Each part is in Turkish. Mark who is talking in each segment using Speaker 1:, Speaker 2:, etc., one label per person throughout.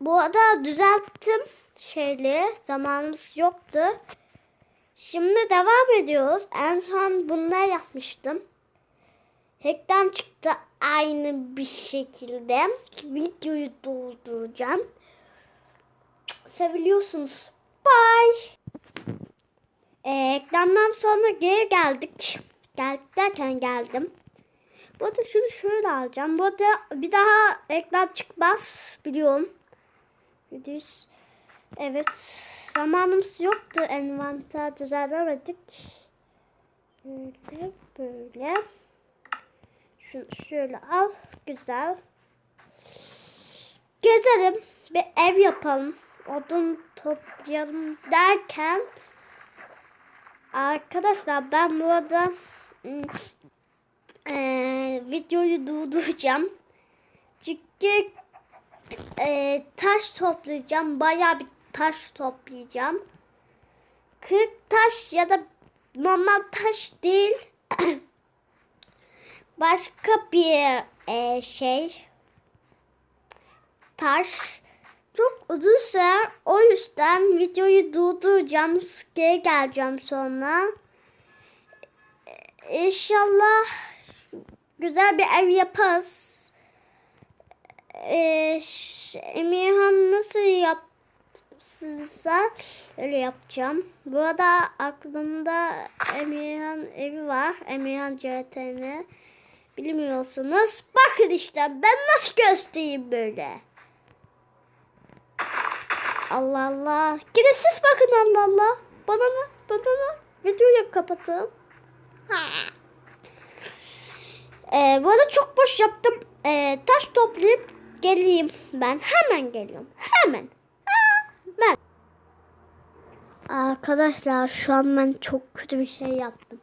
Speaker 1: Bu arada düzelttim şeyleri. Zamanımız yoktu. Şimdi devam ediyoruz. En son bunlar yapmıştım. Reklam çıktı aynı bir şekilde. Videoyu dolduracağım. Seviliyorsunuz. Bye. Ee, reklamdan sonra geri geldik. Geldik derken geldim. Bu arada şunu şöyle alacağım. Bu arada bir daha reklam çıkmaz biliyorum. Videos. Evet. Zamanımız yoktu. Envanter düzenlemedik. Böyle böyle. Şunu şöyle al. Güzel. Gezelim. Bir ev yapalım. Odun toplayalım derken Arkadaşlar ben burada ım, eee, videoyu durduracağım. Çünkü eee, taş toplayacağım. Bayağı bir taş toplayacağım. 40 taş ya da normal taş değil. Başka bir eee, şey taş çok uzun sürer. O yüzden videoyu durduracağım. Geri geleceğim sonra. İnşallah güzel bir ev yaparız. Ş- Emirhan nasıl yapsınsa öyle yapacağım. Bu arada aklımda Emirhan evi var. Emirhan CTN. Bilmiyorsunuz. Bakın işte ben nasıl göstereyim böyle. Allah Allah. Gidin siz bakın Allah Allah. Bana ne? Bana ne? Videoyu kapatın. Ee, bu arada çok boş yaptım. Ee, taş toplayıp geleyim ben. Hemen geliyorum. Hemen. Hemen. Arkadaşlar şu an ben çok kötü bir şey yaptım.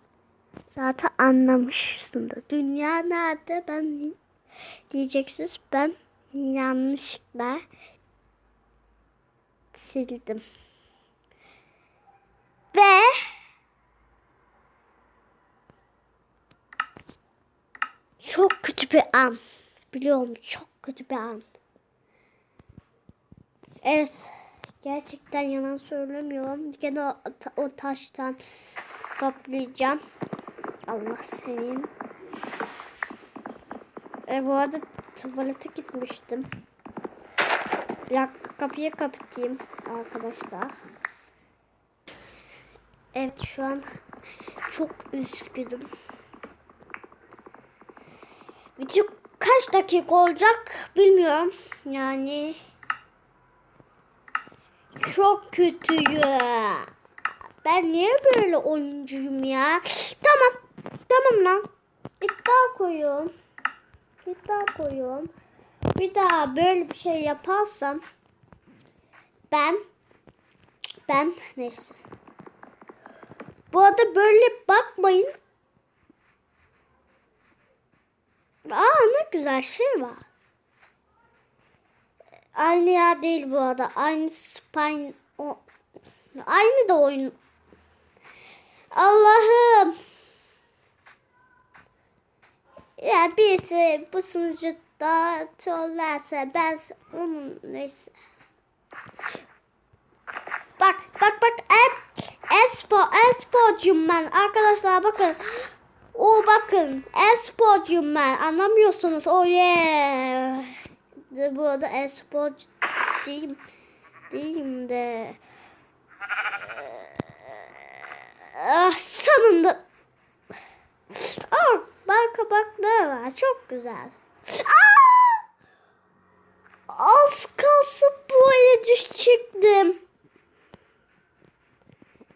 Speaker 1: Zaten anlamışsındır. Dünya nerede? Ben diyeceksiniz. Ben yanlışlıkla sildim. Ve çok kötü bir an. Biliyorum çok kötü bir an. Evet. Gerçekten yalan söylemiyorum. Gene o, o taştan toplayacağım. Allah senin. E, bu arada tuvalete gitmiştim. Dakika kapıyı kapatayım arkadaşlar. Evet şu an çok üzgünüm. Video kaç dakika olacak bilmiyorum. Yani çok kötüyüm. Ben niye böyle oyuncuyum ya? Tamam. Tamam lan. İddia koyuyorum. İddia koyuyorum. Bir daha böyle bir şey yaparsam ben ben neyse. Bu arada böyle bakmayın. Aa ne güzel şey var. Aynı yer değil bu arada. Aynı spine o aynı da oyun. Allah'ım. Ya birisi bu sunucuda trollerse ben onun neyse. Bak bak bak e, espor esporcuyum ben arkadaşlar bakın. O bakın esporcuyum ben anlamıyorsunuz o yeah. Bu arada esporcu değilim. Değilim de. Ah, sonunda. Ah, bal kabakları var. Çok güzel. Aa! Az kalsın böyle düşecektim.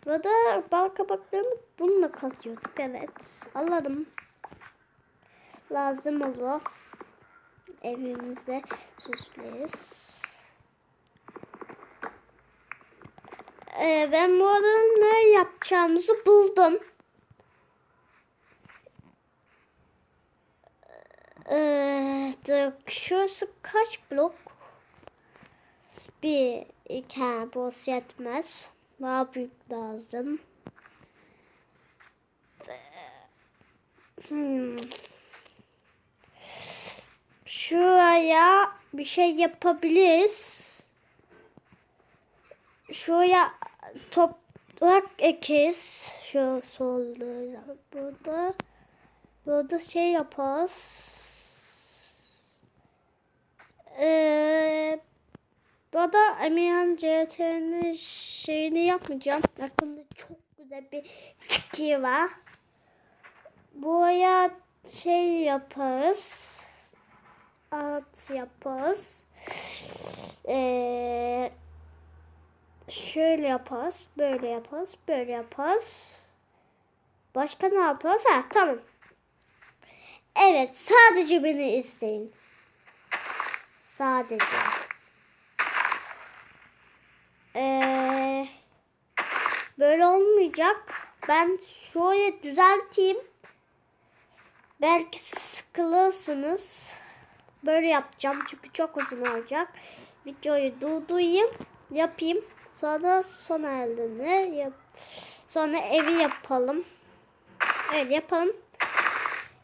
Speaker 1: Burada bal kabaklarını bununla kazıyorduk. Evet. Anladım. Lazım olur. Evimize süsleriz. Ee, ben bu arada ne yapacağımızı buldum. Ee, şurası kaç blok? Bir, iki, bu yetmez. Daha büyük lazım. Hmm. Şuraya bir şey yapabiliriz. şuraya toprak ekeriz. Şu solda burada. Burada şey yaparız. Ee, burada Emirhan CT'nin şeyini yapmayacağım. Aklımda çok güzel bir fikir var. Buraya şey yaparız. At yaparız. Ee, şöyle yaparız. Böyle yaparız. Böyle yaparız. Başka ne yaparız? Ha tamam. Evet sadece beni izleyin. Sadece. Ee, böyle olmayacak. Ben şöyle düzelteyim. Belki sıkılırsınız. Böyle yapacağım çünkü çok uzun olacak. Videoyu durdurayım, yapayım. Sonra son halini yap. Sonra evi yapalım. Evet yapalım.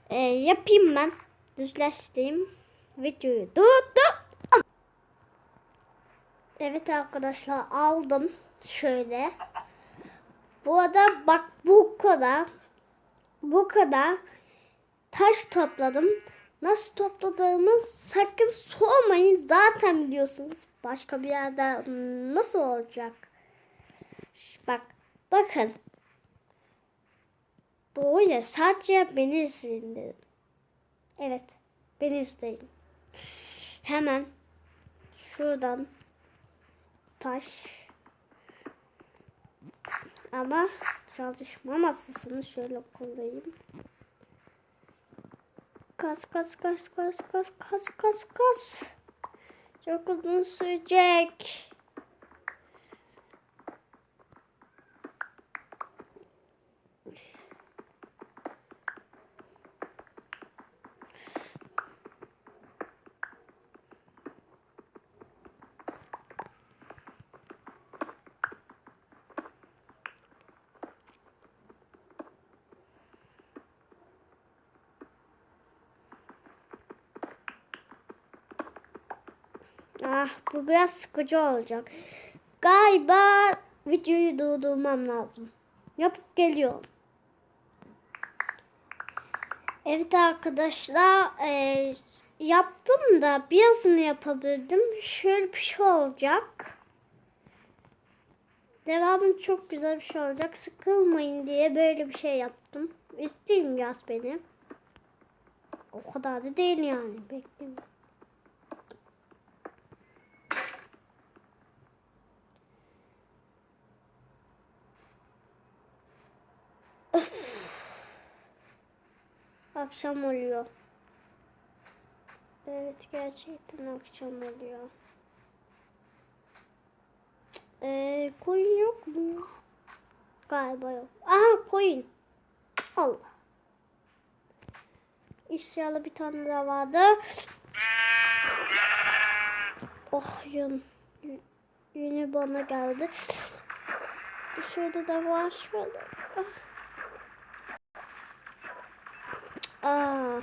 Speaker 1: Ee, yapayım ben. Düzleştireyim. Videoyu durdum. Evet arkadaşlar aldım. Şöyle. Bu arada bak bu kadar. Bu kadar taş topladım. Nasıl topladığımı sakın sormayın. Zaten biliyorsunuz. Başka bir yerde nasıl olacak? Bak. Bakın. Ya. Sadece beni izleyin dedim. Evet. Beni izleyin. Hemen şuradan taş ama çalışma masasını şöyle koyayım. Kas kas kas kas kas kas kas kas. Çok uzun sürecek. Ah bu biraz sıkıcı olacak. Galiba videoyu durdurmam lazım. Yapıp geliyorum. Evet arkadaşlar eee, yaptım da birazını yapabildim. Şöyle bir şey olacak. Devamı çok güzel bir şey olacak. Sıkılmayın diye böyle bir şey yaptım. İsteyin biraz beni. O kadar da değil yani. Bekleyin. Akşam oluyor. Evet gerçekten akşam oluyor. Ee, koyun yok mu? Galiba yok. Aha koyun. Allah. İnşallah bir tane daha vardı. Oh yün. Yünü bana geldi. Şurada da var şöyle. Ah. Aa.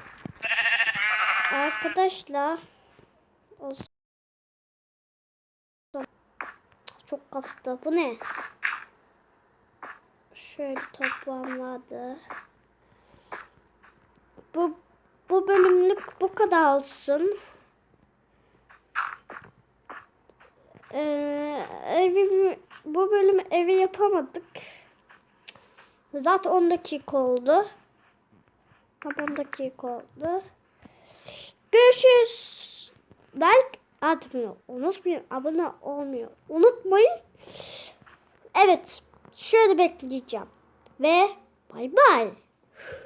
Speaker 1: Arkadaşlar. Çok kastı. Bu ne? Şöyle toplam vardı. Bu bu bölümlük bu kadar olsun. Ee, evi, bu bölüm evi yapamadık. Zaten 10 dakika oldu. Tam 10 dakika oldu. Görüşürüz. Like atmıyor. Unutmayın. Abone olmuyor. Unutmayın. Evet. Şöyle bekleyeceğim. Ve bay bay.